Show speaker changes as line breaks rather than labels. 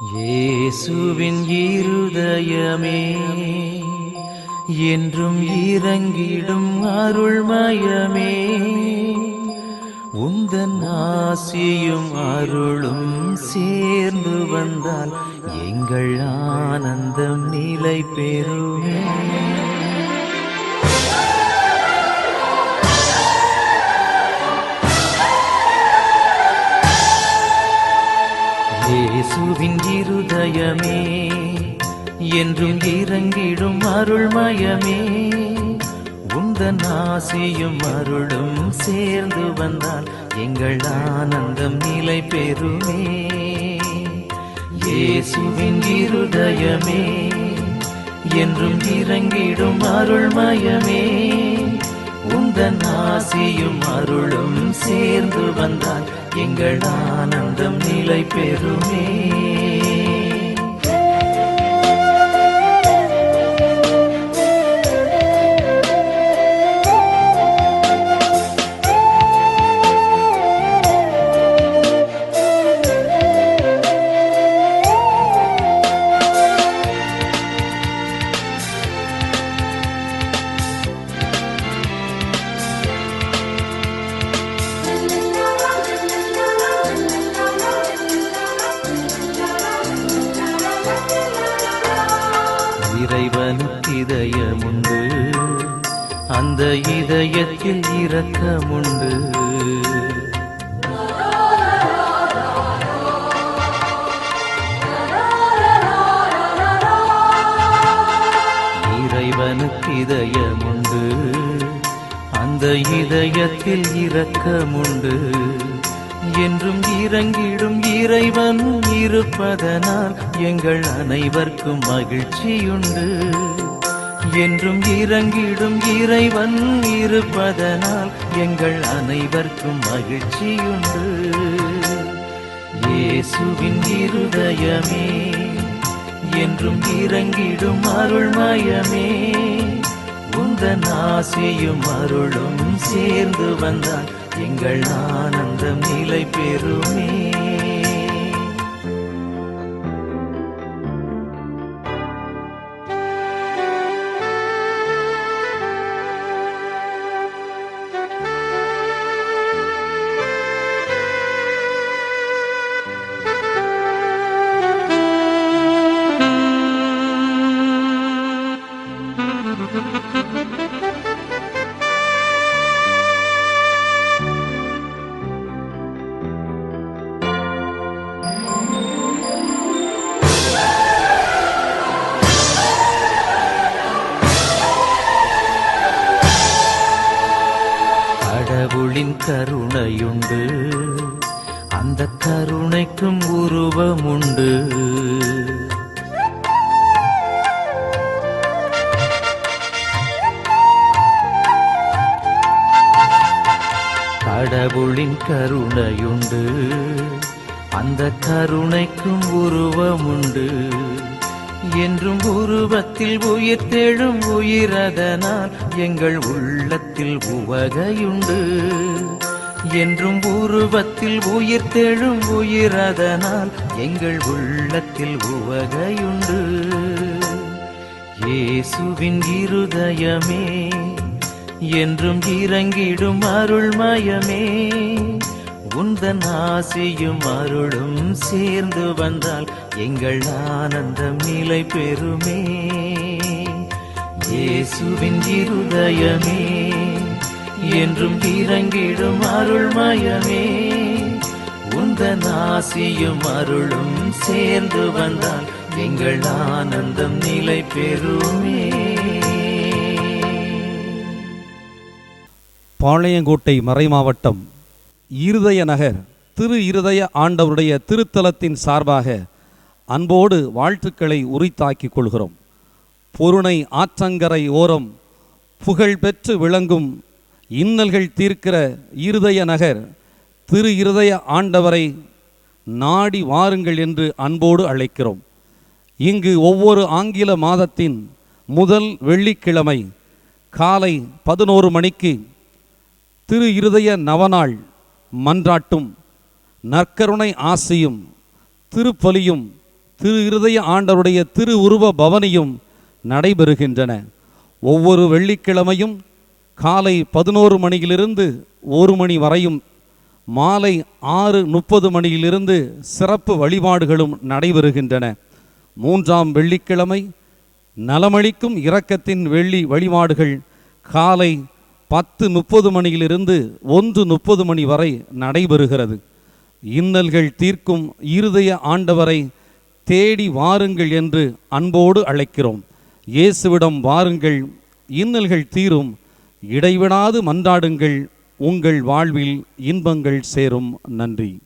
இயேசுவின் இருதயமே என்றும் இறங்கிடும் அருள்மயமே. உந்தன் ஆசியும் அருளும் சேர்ந்து வந்தால் எங்கள் ஆனந்தம் நிலை பெறுமே இயேசுவின் இருதயமே என்றும் இறங்கிடும் அருள்மயமே. உந்தன் ஆசியும் அருளும் சேர்ந்து வந்தால் எங்கள் ஆனந்தம் நிலை பெறுமே. இயேசுவின் இருதயமே என்றும் இறங்கிடும் அருள்மயமே. உந்தன் ஆசியும் அருளும் சேர்ந்து வந்தால் எங்கள் ஆனந்தம் நிலை பெறுமே அவனுக்கிதயமுண்டு அந்த இதயத்தில் இரக்கமுண்டு. இறைவனுக்கு இதயமுண்டு அந்த இதயத்தில் இரக்கமுண்டு. என்றும் இறங்கிடும் இறைவன் இருப்பதனால் எங்கள் அனைவர்க்கும் மகிழ்ச்சியுண்டு. என்றும் இறங்கிடும் இறைவன் இருப்பதனால் எங்கள் அனைவர்க்கும் மகிழ்ச்சியுண்டு. இயேசுவின் இருதயமே என்றும் இறங்கிடும் அருள்மயமே உந்தன் ஆசையும் அருளும் சேர்ந்து வந்தான் எங்கள் ஆனந்தம் நிலை பெறுமே. கடவுளின் கருணையுண்டு. அந்த கருணைக்கும் உருவமுண்டு. கடவுளின் கருணையுண்டு. அந்த கருணைக்கும் உருவமுண்டு. என்றும் உருவத்தில் உயிர் தெழும் உயிரதனால் எங்கள் உள்ளத்தில் உவகையுண்டு. என்றும் உருவத்தில் உயிர் தெழும் உயிரதனால் எங்கள் உள்ளத்தில் உவகையுண்டு. இயேசுவின் இருதயமே என்றும் இறங்கிடும் அருள்மயமே உந்தன் ஆசையும் அருளும் சேர்ந்து வந்தால் எங்கள் ஆனந்தம் நிலை பெறுமே. இயேசுவின் இருதயமே என்றும் இறங்கிடும் அருள்மயமே. உந்தன் ஆசியும் அருளும் சேர்ந்து வந்தால் எங்கள் ஆனந்தம் நிலை பெறுமே.
பாளையங்கோட்டை மறைமாவட்டம் இருதய நகர் திரு இருதய ஆண்டவருடைய திருத்தலத்தின் சார்பாக அன்போடு வாழ்த்துக்களை உரித்தாக்கிக் கொள்கிறோம். பொருணை ஆற்றங்கரை ஓரம் புகழ் பெற்று விளங்கும் இன்னல்கள் தீர்க்கிற இருதய நகர் திரு இருதய ஆண்டவரை நாடி வாருங்கள் என்று அன்போடு அழைக்கிறோம். இங்கு ஒவ்வொரு ஆங்கில மாதத்தின் முதல் வெள்ளிக்கிழமை காலை பதினோரு மணிக்கு திரு இருதய நவநாள் மன்றாட்டும். நற்கருணை ஆசையும் திருப்பலியும் திரு இருதய ஆண்டவருடைய திரு உருவ பவனியும் நடைபெறுகின்றன. ஒவ்வொரு வெள்ளிக்கிழமையும் காலை பதினோரு மணியிலிருந்து ஒரு மணி வரையும் மாலை ஆறு முப்பது மணியிலிருந்து சிறப்பு வழிபாடுகளும் நடைபெறுகின்றன. மூன்றாம் வெள்ளிக்கிழமை நலமளிக்கும் இரக்கத்தின் வெள்ளி வழிபாடுகள் காலை பத்து முப்பது மணியிலிருந்து ஒன்று முப்பது மணி வரை நடைபெறுகிறது. இன்னல்கள் தீர்க்கும் இருதய ஆண்டவரை தேடி வாருங்கள் என்று அன்போடு அழைக்கிறோம். இயேசுவிடம் வாருங்கள் இன்னல்கள் தீரும் இடைவிடாது மன்றாடுங்கள் உங்கள் வாழ்வில் இன்பங்கள் சேரும். நன்றி.